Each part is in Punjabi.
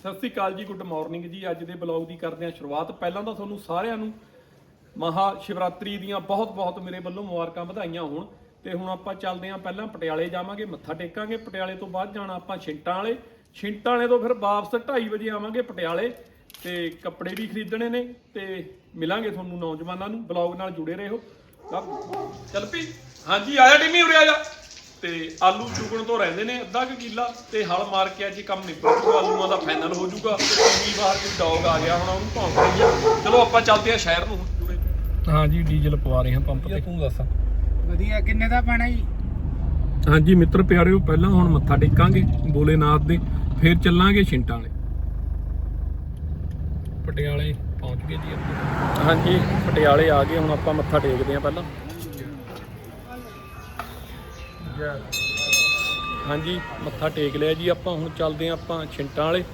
ਸਤਿ ਸ੍ਰੀ ਅਕਾਲ ਜੀ, ਗੁੱਡ ਮਾਰਨਿੰਗ ਜੀ। ਅੱਜ ਦੇ ਬਲੌਗ ਦੀ ਕਰਦੇ ਹਾਂ ਸ਼ੁਰੂਆਤ। ਪਹਿਲਾਂ ਤਾਂ ਤੁਹਾਨੂੰ ਸਾਰਿਆਂ ਨੂੰ ਮਹਾ ਸ਼ਿਵਰਾਤਰੀ ਦੀਆਂ ਬਹੁਤ-ਬਹੁਤ ਮੇਰੇ ਵੱਲੋਂ ਮੁਬਾਰਕਾਂ ਵਧਾਈਆਂ ਹੋਣ। ਤੇ ਹੁਣ ਆਪਾਂ ਚੱਲਦੇ ਹਾਂ ਪਹਿਲਾਂ ਪਟਿਆਲੇ ਜਾਵਾਂਗੇ, ਮੱਥਾ ਟੇਕਾਂਗੇ। ਪਟਿਆਲੇ ਤੋਂ ਬਾਅਦ ਜਾਣਾ ਆਪਾਂ ਛਿੰਟਾਂ ਵਾਲੇ। ਛਿੰਟਾਂ ਵਾਲੇ ਤੋਂ ਫਿਰ ਵਾਪਸ 2:30 ਵਜੇ ਆਵਾਂਗੇ ਪਟਿਆਲੇ। ਤੇ ਕੱਪੜੇ ਵੀ ਖਰੀਦਣੇ ਨੇ ਤੇ ਮਿਲਾਂਗੇ ਤੁਹਾਨੂੰ ਨੌਜਵਾਨਾਂ ਨੂੰ। ਬਲੌਗ ਨਾਲ ਜੁੜੇ ਰਹੋ। ਲਵ- ਚੱਲ ਪਈ ਹਾਂਜੀ ਆਇਆ ਟਿਮੀ ਉਰੇ ਆ ਜਾ। ਤੇ ਆਲੂ ਚੁਗਣ ਤੋਂ ਰਹਿੰਦੇ ਨੇ ਅੱਧਾ ਕੁ ਕਿੱਲਾ ਤੇ ਹਲ ਮਾਰ ਕੇ ਅੱਜ ਇਹ ਕੰਮ ਨਿਬੜ ਜੂਗਾ ਆਲੂਆਂ ਦਾ ਫਾਈਨਲ ਹੋ ਜੂਗਾ। ਤੇ ਟੀਵੀ ਬਾਹਰ ਕੋਈ ਡੌਗ ਆ ਗਿਆ ਹੁਣ ਉਹਨੂੰ ਭੌਂਕ ਰਹੀ ਆ ਚਲੋ ਆਪਾਂ ਚੱਲਦੇ ਆ ਸ਼ਹਿਰ ਨੂੰ ਹਾਂਜੀ ਡੀਜ਼ਲ ਪਵਾ ਰਹੇ ਹਾਂ ਪੰਪ ਤੇ। ਤੂੰ ਦੱਸ। ਵਧੀਆ ਕਿੰਨੇ ਦਾ ਪੈਣਾ ਜੀ? ਹਾਂਜੀ ਮਿੱਤਰ ਪਿਆਰਿਓ ਪਹਿਲਾਂ ਹੁਣ ਮੱਥਾ ਟੇਕਾਂਗੇ ਬੋਲੇਨਾਥ ਦੇ ਫਿਰ ਚੱਲਾਂਗੇ ਛਿੰਟਾਂ ਵਾਲੇ। ਪਟਿਆਲੇ ਪਹੁੰਚ ਗਏ ਜੀ ਆਪਾਂ। ਹਾਂਜੀ ਪਟਿਆਲੇ ਆ ਗਏ ਹੁਣ ਆਪਾਂ ਮੱਥਾ ਟੇਕਦੇ ਆਂ ਪਹਿਲਾਂ। ਹਾਂਜੀ, ਮੱਥਾ ਟੇਕ ਲਿਆ ਜੀ ਆਪਾਂ, ਹੁਣ ਚੱਲਦੇ ਆਂ ਆਪਾਂ ਛਿੰਟਾਂ ਵਾਲੇ।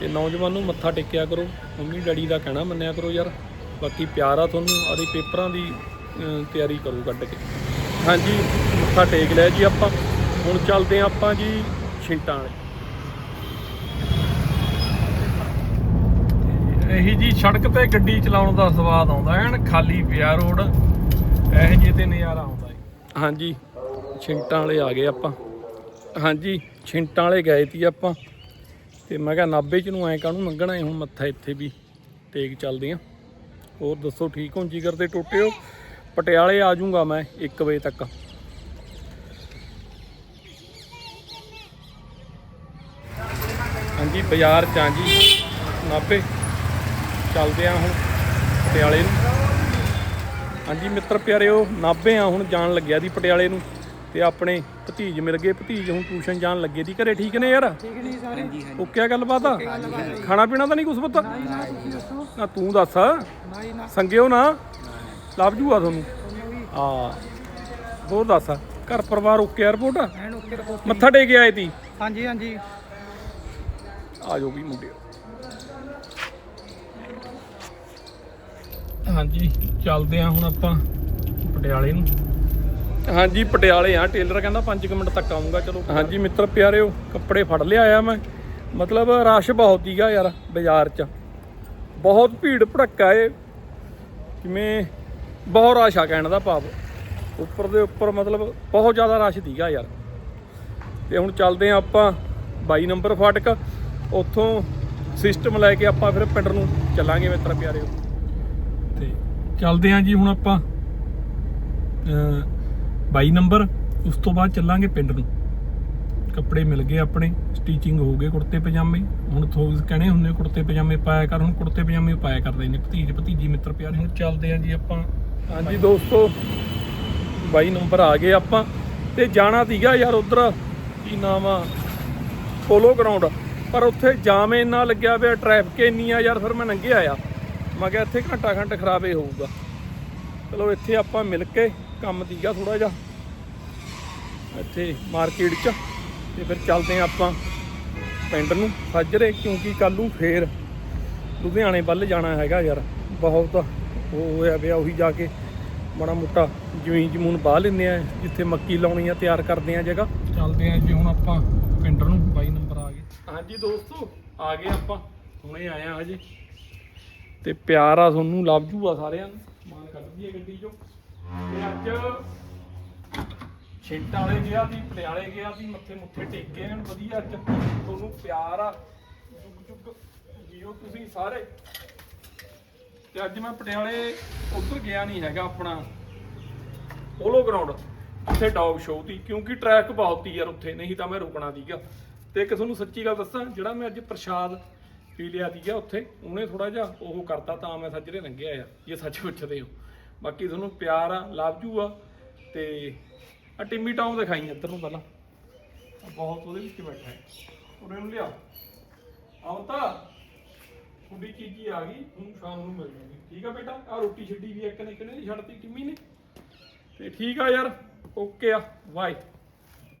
ਤੇ ਨੌਜਵਾਨ ਨੂੰ ਮੱਥਾ ਟੇਕਿਆ ਕਰੋ। ਮੰਮੀ ਡੈਡੀ ਦਾ ਕਹਿਣਾ ਮੰਨਿਆ ਕਰੋ ਯਾਰ। ਬਾਕੀ ਪਿਆਰ ਆ ਤੁਹਾਨੂੰ, ਆਦੇ ਪੇਪਰਾਂ ਦੀ ਤਿਆਰੀ ਕਰੋ ਕੱਢ ਕੇ। ਹਾਂਜੀ, ਮੱਥਾ ਟੇਕ ਲਿਆ ਜੀ ਆਪਾਂ। ਹੁਣ ਚੱਲਦੇ ਆਂ ਆਪਾਂ ਜੀ ਛਿੰਟਾਂ ਵਾਲੇ। ਇਹੀ ਜੀ ਸੜਕ ਤੇ ਗੱਡੀ ਚਲਾਉਣ ਦਾ ਸਵਾਦ ਆਉਂਦਾ, ਐਨ ਖਾਲੀ ਪਿਆ ਰੋਡ, ਇਹ ਜਿਹੇ ਤੇ ਨਜ਼ਾਰਾ ਆਉਂਦਾ ਹੈ ਹਾਂਜੀ। ਛਿੰਟਾਂ ਵਾਲੇ ਆ ਗਏ ਆਪਾਂ। ਹਾਂਜੀ, ਛਿੰਟਾਂ ਵਾਲੇ ਗਏ ਤੀ ਆਪਾਂ। ਤੇ ਮੈਂ ਕਿਹਾ ਨਾਬੇ ਚ ਨੂੰ ਐ ਕਾਹਨੂੰ ਮੰਗਣਾ ਹੈ ਹੁਣ ਮੱਥਾ ਇੱਥੇ ਵੀ ਟੇਕ ਚੱਲਦੇ ਆ। ਹੋਰ ਦੱਸੋ, ਠੀਕ ਹੋ ਜਿਗਰ ਤੇ ਟੁੱਟਿਓ? ਪਟਿਆਲੇ ਆ ਜਾਊਂਗਾ ਮੈਂ 1 ਵਜੇ ਤੱਕ। ਹਾਂਜੀ, ਬਾਜ਼ਾਰ ਚ ਆ ਜੀ। ਨਾਬੇ, ਚੱਲਦੇ ਆ ਹੁਣ ਪਟਿਆਲੇ ਨੂੰ। ਹਾਂਜੀ, ਮਿੱਤਰ ਪਿਆਰਿਓ ਨਾਭੇ ਆ ਹੁਣ, ਜਾਣ ਲੱਗਿਆ ਦੀ ਪਟਿਆਲੇ ਨੂੰ। ਤੇ ਆਪਣੇ ਭਤੀਜ ਮਿਲ ਗਏ ਭਤੀਜ ਹੁਣ ਟਿਊਸ਼ਨ ਜਾਣ ਲੱਗੇ ਦੀ ਘਰੇ ਠੀਕ ਨੇ ਯਾਰ? ਠੀਕ ਨਹੀਂ ਸਾਰੇ? ਓਕੇ ਆ? ਗੱਲਬਾਤ ਆ ਖਾਣਾ ਪੀਣਾ ਤਾਂ ਨਹੀਂ ਕੁਛ ਪਤਾ? ਨਾ ਤੂੰ ਦੱਸ। ਨਾ। ਸੰਗਿਓ ਨਾ। ਲੱਭ ਜੂਗਾ ਤੁਹਾਨੂੰ। ਆ ਹੋਰ ਦੱਸ। ਘਰ ਪਰਿਵਾਰ ਓਕੇ 에어ਪੋਰਟ ਐਨ ਓਕੇ ਰਿਪੋਰਟ ਮੱਥਾ ਟੇਕ ਕੇ ਆਏ ਤੀ? ਹਾਂਜੀ ਹਾਂਜੀ। ਆ ਜਾਓ ਵੀ ਮੁੰਡਿਓ। ਹਾਂਜੀ ਚੱਲਦੇ ਆ ਹੁਣ ਆਪਾਂ ਪਟਿਆਲੇ ਨੂੰ। ਹਾਂਜੀ, ਪਟਿਆਲੇ ਆ। ਟੇਲਰ ਕਹਿੰਦਾ 5 ਮਿੰਟ ਤੱਕ ਆਉਂਗਾ ਚਲੋ। ਹਾਂਜੀ, ਮਿੱਤਰ ਪਿਆਰਿਓ, ਕੱਪੜੇ ਫੜ ਲਿਆ ਆ ਮੈਂ। ਮਤਲਬ ਰਸ਼ ਬਹੁਤ ਹੀਗਾ ਯਾਰ, ਬਾਜ਼ਾਰ 'ਚ। ਬਹੁਤ ਭੀੜ ਭੜੱਕਾ ਏ। ਜਿਵੇਂ ਬਹੁਤ ਰਸ਼ ਆ ਕਹਿਣ ਦਾ ਭਾਵ। ਉੱਪਰ ਦੇ ਉੱਪਰ ਮਤਲਬ ਬਹੁਤ ਜ਼ਿਆਦਾ ਰਸ਼ ਸੀਗਾ ਯਾਰ। ਤੇ ਹੁਣ ਚੱਲਦੇ ਆ ਆਪਾਂ 22 ਨੰਬਰ ਫਾਟਕ। ਉੱਥੋਂ ਸਿਸਟਮ ਲੈ ਕੇ ਆਪਾਂ ਫਿਰ ਪਿੰਡ ਨੂੰ ਚੱਲਾਂਗੇ ਮਿੱਤਰ ਪਿਆਰਿਓ। ਤੇ ਚੱਲਦੇ ਆਂ ਜੀ ਹੁਣ ਆਪਾਂ 22 ਨੰਬਰ, ਉਸ ਤੋਂ ਬਾਅਦ ਚੱਲਾਂਗੇ ਪਿੰਡ ਨੂੰ। ਕੱਪੜੇ ਮਿਲ ਗਏ ਆਪਣੇ ਸਟੀਚਿੰਗ ਹੋ ਗਏ ਕੁੜਤੇ ਪਜਾਮੇ। ਹੁਣ ਥੋਸ ਕਹਣੇ ਹੁੰਦੇ ਕੁੜਤੇ ਪਜਾਮੇ ਪਾਇਆ ਕਰ, ਹੁਣ ਕੁੜਤੇ ਪਜਾਮੇ ਪਾਇਆ ਕਰਦੇ ਨੇ। ਭਤੀਜ, ਭਤੀਜੀ, ਮਿੱਤਰ ਪਿਆਰੇ, ਹੁਣ ਚੱਲਦੇ ਆਂ ਜੀ ਆਪਾਂ। ਹਾਂਜੀ ਦੋਸਤੋ 22 ਨੰਬਰ ਆ ਗਏ ਆਪਾਂ, ਤੇ ਜਾਣਾ ਸੀਗਾ ਯਾਰ ਉਧਰ, ਕੀ ਨਾਮ ਆ? ਪੋਲੋ ਗਰਾਊਂਡ ਪਰ ਉੱਥੇ ਜਾਮ ਇੰਨਾ ਲੱਗਿਆ ਪਿਆ ਟ੍ਰੈਫਿਕ ਇੰਨੀ ਆ ਯਾਰ, ਫਿਰ ਮੈਂ ਲੰਘੇ ਆਇਆ। ਮੈਂ ਕਿਹਾ ਇੱਥੇ ਘੰਟਾ ਘੰਟ ਖਰਾਬੇ ਹੋਊਗਾ। ਚਲੋ ਇੱਥੇ ਆਪਾਂ ਮਿਲ ਕੇ ਕੰਮ ਦੀਗਾ ਥੋੜਾ ਜਿਹਾ। ਇੱਥੇ ਮਾਰਕੀਟ 'ਚ। ਤੇ ਫਿਰ ਚੱਲਦੇ ਹਾਂ ਆਪਾਂ ਪਿੰਡ ਨੂੰ। ਸੱਜਰੇ ਕਿਉਂਕਿ ਕੱਲ ਨੂੰ ਫੇਰ ਲੁਧਿਆਣੇ ਵੱਲ ਜਾਣਾ ਹੈਗਾ ਯਾਰ। ਬਹੁਤ ਉਹ ਹੋਇਆ ਪਿਆ, ਉਹੀ ਜਾ ਕੇ ਮਾੜਾ ਮੋਟਾ ਜ਼ਮੀਨ ਜਮੂਨ ਬਾਹ ਲੈਂਦੇ ਆ ਜਿੱਥੇ ਮੱਕੀ ਲਾਉਣੀ ਆ, ਤਿਆਰ ਕਰਦੇ ਆ ਜਗ੍ਹਾ। ਚੱਲਦੇ ਆ ਜੀ ਹੁਣ ਆਪਾਂ ਪਿੰਡ ਨੂੰ। ਬਾਈ ਨੰਬਰ ਆ ਗਏ। ਹਾਂਜੀ ਦੋਸਤੋ, ਆ ਗਏ ਆਪਾਂ। ਹੁਣੇ ਆਏ ਆ ਹਜੇ। ਤੇ ਪਿਆਰ ਆ ਤੁਹਾਨੂੰ ਲੱਭ ਆ ਸਾਰਿਆਂ ਨੂੰ। ਮਾਨ ਕੱਢ ਦਈਏ ਗੱਡੀ ਚੋਂ। ਤੇ ਅੱਜ ਛਿੰਟਾਂ ਵਾਲੇ ਗਿਆ ਸੀ, ਪਟਿਆਲੇ ਗਿਆ ਸੀ, ਮੱਥੇ ਮੁੱਥੇ ਟੇਕੇ ਹਨ ਵਧੀਆ ਅੱਜ ਤੁਹਾਨੂੰ ਪਿਆਰ ਆ। ਜੁਗ ਜੁਗ ਜੀਓ ਤੁਸੀਂ ਸਾਰੇ। ਤੇ ਅੱਜ ਮੈਂ ਪਟਿਆਲੇ ਉੱਧਰ ਗਿਆ ਨਹੀਂ ਹੈਗਾ ਆਪਣਾ। ਪੋਲੋ ਗਰਾਊਂਡ ਉੱਥੇ ਡੌਗ ਸ਼ੋਅ ਸੀ, ਕਿਉਂਕਿ ਟਰੈਕ ਬਹੁਤ ਹੀ ਯਾਰ ਉੱਥੇ, ਨਹੀਂ ਤਾਂ ਮੈਂ ਰੁਕਣਾ ਸੀਗਾ। ਤੇ ਇੱਕ ਤੁਹਾਨੂੰ ਸੱਚੀ ਗੱਲ ਦੱਸਾਂ, ਜਿਹੜਾ ਮੈਂ ਅੱਜ ਪ੍ਰਸ਼ਾਦ ਪੀ ਲਿਆ ਸੀਗਾ ਉੱਥੇ, ਉਹਨੇ ਥੋੜਾ ਜਿਹਾ ਉਹ ਕਰਤਾ ਤਾਂ ਮੈਂ ਸੱਜਰੇ ਲੰਘਿਆ ਯਾਰ ਇਹ ਸੱਚ ਪੁੱਛਦੇ ਹੋ। ਬਾਕੀ ਤੁਹਾਨੂੰ ਪਿਆਰ ਆ ਲਵ ਆ, ਤੇ ਆ ਟਿੰਮੀ ਟਾਉਂ ਦਿਖਾਈ ਇੱਧਰ ਨੂੰ ਪਹਿਲਾਂ। ਆਹ ਬਹੁਤ ਉਹਦੇ ਵਿੱਚ ਬੈਠਾ ਹੈ। ਉਹਨੇ ਨੂੰ ਲਿਆ ਆਉਂਦਾ ਕੁੜੀ ਚੀਜੀ ਆ ਗਈ, ਹੁਣ ਸ਼ਾਮ ਨੂੰ ਮਿਲ ਜਾਊਗੀ ਠੀਕ ਆ ਬੇਟਾ? ਆ ਰੋਟੀ ਛੱਡੀ ਵੀ ਇੱਕ ਨੇ ਕਿਨੇ ਛੱਡਤੀ, ਟਿੰਮੀ ਨੇ। ਤੇ ਠੀਕ ਆ ਯਾਰ, ਓਕੇ ਆ ਬਾਏ